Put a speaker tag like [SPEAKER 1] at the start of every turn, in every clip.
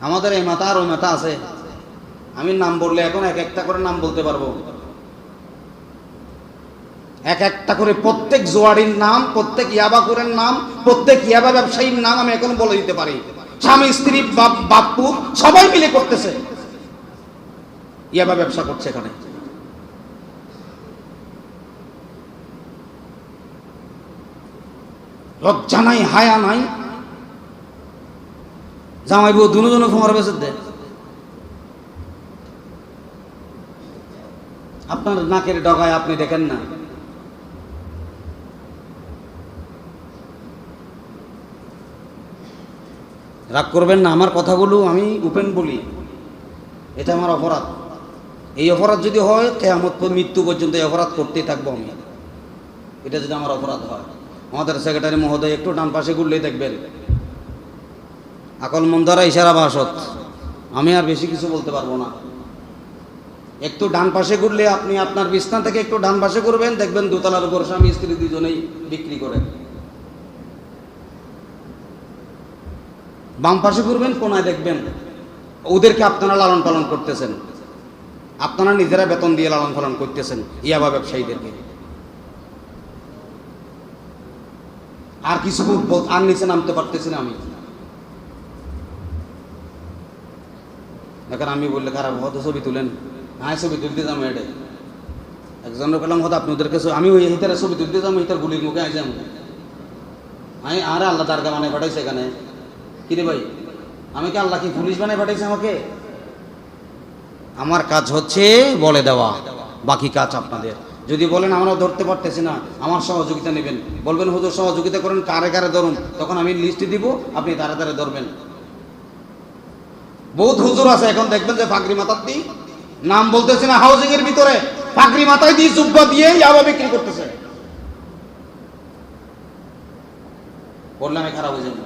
[SPEAKER 1] আমাদের এই মাথা আর ওই মাথা আছে। আমি নাম বললে এখন এক একটা করে নাম বলতে পারব। এক একটা করে প্রত্যেক জোয়ারির নাম, প্রত্যেক ইয়াবাকুরের নাম, প্রত্যেক ইয়াবা ব্যবসায়ীর নাম আমি এখন বলে দিতে পারি। স্বামী, স্ত্রী, বাপ বাপ্পু সবাই মিলে করতেছে। ইয়াবা ব্যবসা করছে এখানে। লজ্জা নাই, হায়া নাই। জামাই বউ দুনো দুনো তোমার বেসে দে। আপনার নাকের ডগায় আপনি দেখেন না। রাগ করবেন না, আমার কথাগুলো আমি ওপেন বলি। এটা আমার অপরাধ। এই অপরাধ যদি হয়, কেয়ামত মৃত্যু পর্যন্ত এই অপরাধ করতেই থাকব আমি। এটা যদি আমার অপরাধ হয়, আমাদের সেক্রেটারি মহোদয় একটু ডান পাশে ঘুরলেই দেখবেন। আকল মন্দারা ইশারা বাসত। আমি আর বেশি কিছু বলতে পারব না। একটু ডান পাশে ঘুরলে আপনি আপনার বিছনা থেকে একটু ডান পাশে করবেন দেখবেন দোতলার উপর স্বামী স্ত্রী দুজনেই বিক্রি করে। বাম পাশে ঘুরবেন, কোনায় দেখবেন ওদেরকে আপনারা লালন পালন করতেছেন। আপনারা নিজেরা বেতন দিয়ে লালন পালন করতেছেন, ইয়াবা ব্যবসায়ীদেরকে। আর কিছু আর নিচে নামতে পারতেছি না আমি। এখন আমি বললে খারাপ হয়তো ছবি তুলেন হ্যাঁ ছবি তুলতে যাব এটা একজনের পেলাম হয়তো আপনাদেরকে ছবি- আমি ওই হিতারে ছবি তুলতে যাব হিতার গুলির মুখে আসে আমি। আমি আরে আল্লাহ, তার মানে পাঠাইছে এখানে। কিরে ভাই, আমি কি আল্লাহ কি পুলিশ বানায় পাঠাইছে আমাকে? আমার কাজ হচ্ছে বলে দেওয়া, বাকি কাজ আপনাদের। যদি বলেন আমরা ধরতে পারতেছি না। আমার সহযোগিতা নেবেন। বলবেন, হুজুর, সহযোগিতা করেন কারে কারে ধরুন। তখন আমি লিস্ট দিব, আপনি তারে তারে ধরবেন। বহুত হুজুর আছে, এখন দেখবেন যে ফাকরি মাথার দিই নাম বলতেছি না হাউজিং এর ভিতরে। ফাকরি মাথায় দিয়ে জুব্বা দিয়ে ইয়াবা বিক্রি করতেছে। বললে খারাপ হয়ে যাব।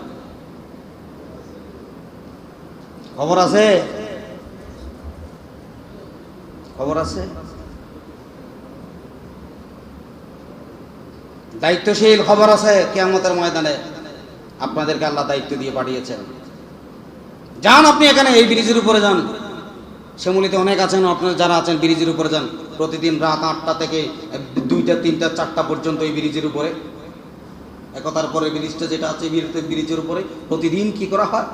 [SPEAKER 1] খবর আছে? খবর আছে? দায়িত্বশীল খবর আছে, কেয়ামতের ময়দানে। আপনাদেরকে আল্লাহ দায়িত্ব দিয়ে পাঠিয়েছেন। যান আপনি এখানে, এই ব্রিজের উপরে যান। শ্যামলিতে অনেক আছেন, আপনার যারা আছেন, ব্রিজের উপরে যান। প্রতিদিন রাত আটটা থেকে দুইটা, তিনটা, চারটা পর্যন্ত এই ব্রিজের উপরে। একতার পরে ব্রিজটা যেটা আছে ব্রিজের উপরে প্রতিদিন কি করা হয়?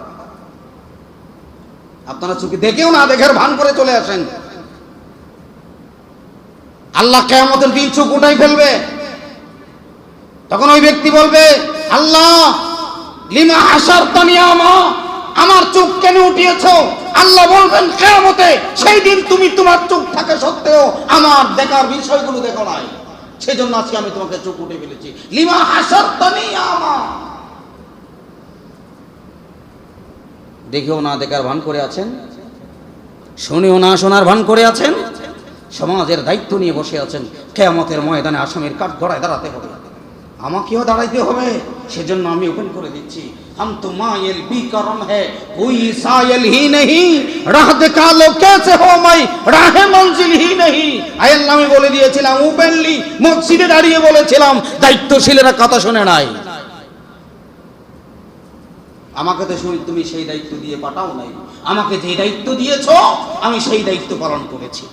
[SPEAKER 1] আপনারা চোখে দেখেও না, দেখার ভান করে চলে আসেন। আল্লাহ কেয়ামতের দিন চোখ উঠাই ফেলবে। তখন ওই ব্যক্তি বলবে, আল্লাহ, লিমা হাসার তানিয়ামা আমার চোখ কেন উঠিয়েছ? আল্লাহ বলবেন, কেয়ামতে সেই দিন তুমি তোমার চোখ থাকা সত্ত্বেও আমার দেখার বিষয়গুলো দেখো নাই। সেই জন্য আজকে আমি তোমাকে চোখ উঠে ফেলেছি। লিমা হাসার তানিয়ামা দেখেও না দেখার ভান করে আছেন। শুনেও না শোনার ভান করে আছেন। সমাজের দায়িত্ব নিয়ে বসে আছেন। কেয়ামতের ময়দানে আসামির কাঠ গড়ায় দাঁড়াতে হবে। আমাকেও দাঁড়াইতে হবে। সেজন্য আমি ওপেন করে দিচ্ছি। হাম বি করম হি নেহি রাহ দেখা লো কেসে হো মাই, রাহে মঞ্জিল হি নেহি। বলে দিয়েছিলাম ওপেনলি মসজিদে দাঁড়িয়ে বলেছিলাম, দায়িত্বশীলেরা কথা শুনে নাই। আমাকে তো শুনি তুমি সেই দায়িত্ব দিয়ে পাঠাও নাই। আমাকে যে দায়িত্ব দিয়েছ, আমি সেই দায়িত্ব পালন করেছি।